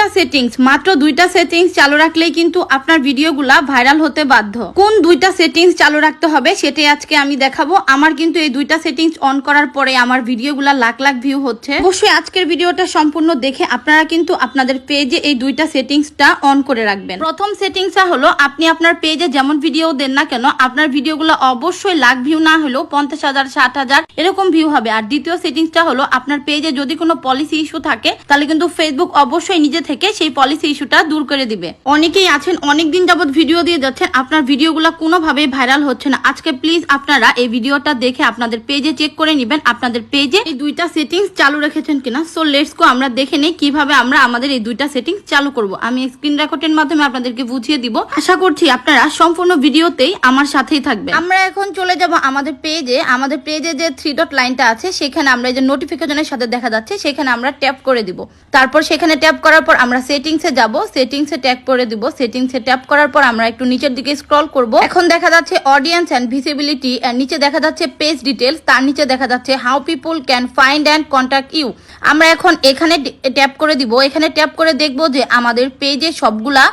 দুইটা সেটিংস মাত্র দুইটা সেটিংস চালু রাখলেই কিন্তু আপনার ভিডিওগুলা ভাইরাল হতে বাধ্য। কোন দুইটা সেটিংস চালু রাখতে হবে সেটাই আজকে আমি দেখাবো। আমার কিন্তু এই দুইটা সেটিংস অন করার পরে আমার ভিডিওগুলা লাখ লাখ ভিউ হচ্ছে। অবশ্যই আজকের ভিডিওটা সম্পূর্ণ দেখে আপনারা কিন্তু আপনাদের পেজে এই দুইটা সেটিংসটা অন করে রাখবেন। প্রথম সেটিংসটা হলো, আপনি আপনার পেজে যেমন ভিডিও দেন না কেন, আপনার ভিডিওগুলো অবশ্যই লাখ ভিউ না হলেও পঞ্চাশ হাজার, ষাট হাজার এরকম ভিউ হবে। আর দ্বিতীয় সেটিংসটা হলো, আপনার পেজে যদি কোনো পলিসি ইস্যু থাকে, তাহলে কিন্তু ফেসবুক অবশ্যই নিজে থেকে সেই পলিসি ইস্যুটা দূর করে দিবে। অনেকেই আছেন, অনেকদিন যাবত ভিডিও দিয়ে যাচ্ছেন, আপনার ভিডিওগুলো কোনোভাবেই ভাইরাল হচ্ছে না। আজকে প্লিজ আপনারা এই ভিডিওটা দেখে আপনাদের পেজে চেক করে নেবেন, আপনাদের পেজে এই দুইটা সেটিংস চালু রেখেছেন কিনা। সো লেটস গো আমরা দেখে নেই কীভাবে আমরা আমাদের এই দুইটা সেটিংস চালু করব। আমি স্ক্রিন রেকর্ডের মাধ্যমে আপনাদেরকে বুঝিয়ে দিব। আশা করছি আপনারা সম্পূর্ণ ভিডিওতেই আমার সাথেই থাকবেন। আমরা এখন চলে যাব আমাদের পেজে আমাদের পেজে যে থ্রি ডট লাইনটা আছে, সেখানে আমরা এই যে নোটিফিকেশনের সাথে দেখা যাচ্ছে, সেখানে আমরা ট্যাপ করে দিব। তারপর সেখানে ট্যাপ করার পর আমরা সেটিংসে যাব সেটিংসে ট্যাপ করে দিব সেটিংসে ট্যাপ করার পর আমরা একটু নিচের দিকে স্ক্রল করব। এখন দেখা যাচ্ছে অডিয়েন্স অ্যান্ড ভিজিবিলিটি নিচে দেখা যাচ্ছে পেজ ডিটেলস তার নিচে দেখা যাচ্ছে how people can find and contact you আমরা এখন এখানে ট্যাপ করে দিব। এখানে ট্যাপ করে দেখব যে আমাদের পেজে সবগুলা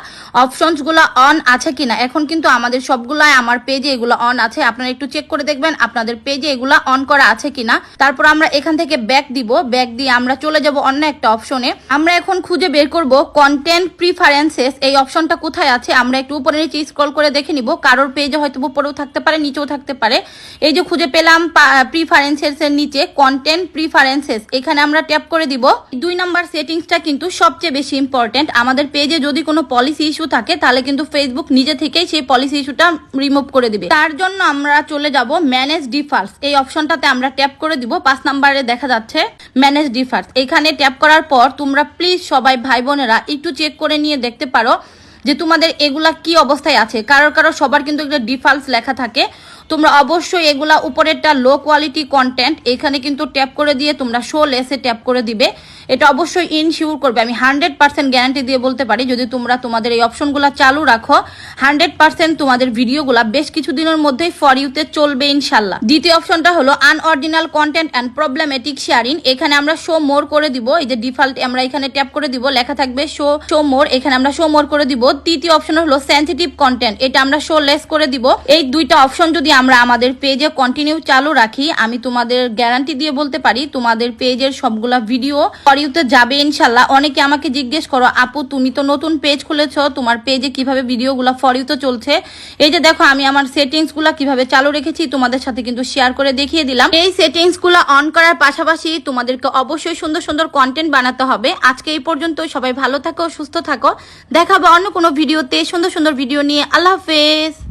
অপশনসগুলা অন আছে কিনা। এখন কিন্তু আমাদের সবগুলা আমার পেজে এগুলো অন আছে। আপনারা একটু চেক করে দেখবেন আপনাদের পেজে এগুলা অন করা আছে কিনা। তারপর আমরা এখান থেকে ব্যাক দিব। ব্যাক দিয়ে আমরা চলে যাব অন্য একটা অপশনে আমরা এখন খুঁজে বের করব কন্টেন্ট প্রিফারেন্সেস এই অপশনটা কোথায় আছে আমরা একটু উপরে নিচে স্ক্রল করে দেখে নিব। কারোর পেজে হয়তো উপরেও থাকতে পারে, নিচেও থাকতে পারে। এই যে খুঁজে পেলাম প্রিফারেন্সেস এর নিচে কন্টেন্ট প্রিফারেন্সেস এখানে আমরা ট্যাপ করে দিব। দুই নাম্বার সেটিংসটা কিন্তু সবচেয়ে বেশি ইম্পর্টেন্ট আমাদের পেজে যদি কোনো পলিসি ইস্যু থাকে, তাহলে কিন্তু ফেসবুক নিজে থেকেই সেই পলিসি ইস্যুটা রিমুভ করে দিবে। তার জন্য আমরা চলে যাব ম্যানেজ ডিফার্স এই অপশনটাতে আমরা ট্যাপ করে দিব। পাঁচ নাম্বারে দেখা যাচ্ছে ম্যানেজ ডিফার্স এখানে ট্যাপ করার পর তোমরা প্লিজ সবাই ভাই বোনেরা, একটু চেক করে নিয়ে দেখতে পারো যে তোমাদের এগুলা কি অবস্থায় আছে। কারোর কারও সবার কিন্তু একটা ডিফাল্টস লেখা থাকে। তোমরা অবশ্যই এগুলা উপরেরটা লো কোয়ালিটি কন্টেন্ট এখানে কিন্তু ট্যাপ করে দিয়ে তোমরা শো লেসে ট্যাপ করে দিবে। এটা অবশ্যই ইনশিওর করবে। আমি হান্ড্রেড পার্সেন্ট গ্যারান্টি দিয়ে বলতে পারি, যদি তোমরা তোমাদের এই অপশনগুলো চালু রাখো হান্ড্রেড পার্সেন্ট তোমাদের ভিডিওগুলো বেশ কিছুদিনের মধ্যেই ফর ইউতে চলবে ইনশাল্লাহ। দ্বিতীয় অপশনটা হলো unoriginal content and problematic sharing এখানে আমরা শো মোর করে দিব, এই যে ডিফল্ট আমরা এখানে ট্যাপ করে দিব, লেখা থাকবে শো শো মোর এখানে আমরা শো মোর করে দিব। তৃতীয় অপশন হলো সেন্সিটিভ কন্টেন্ট এটা আমরা শো লেস করে দিব। এই দুইটা অপশন যদি আমরা আমাদের পেজে কন্টিনিউ চালু রাখি। আমি তোমাদের গ্যারান্টি দিয়ে বলতে পারি, তোমাদের পেজের সবগুলা ভিডিও ফরিউতে যাবে ইনশাল্লাহ। অনেকে আমাকে জিজ্ঞেস করো, আপু, তুমি তো নতুন পেজ খুলেছো, তোমার পেজে কীভাবে ভিডিওগুলো ফরিউতে চলছে? এই যে দেখো, আমি আমার সেটিংসগুলা কীভাবে চালু রেখেছি, তোমাদের সাথে কিন্তু শেয়ার করে দেখিয়ে দিলাম। এই সেটিংসগুলা অন করার পাশাপাশি তোমাদেরকে অবশ্যই সুন্দর সুন্দর কন্টেন্ট বানাতে হবে। আজকে এই পর্যন্ত, সবাই ভালো থাকো, সুস্থ থাকো। দেখাবো অন্য কোনো ভিডিওতে সুন্দর সুন্দর ভিডিও নিয়ে। আল্লাহ হাফেজ।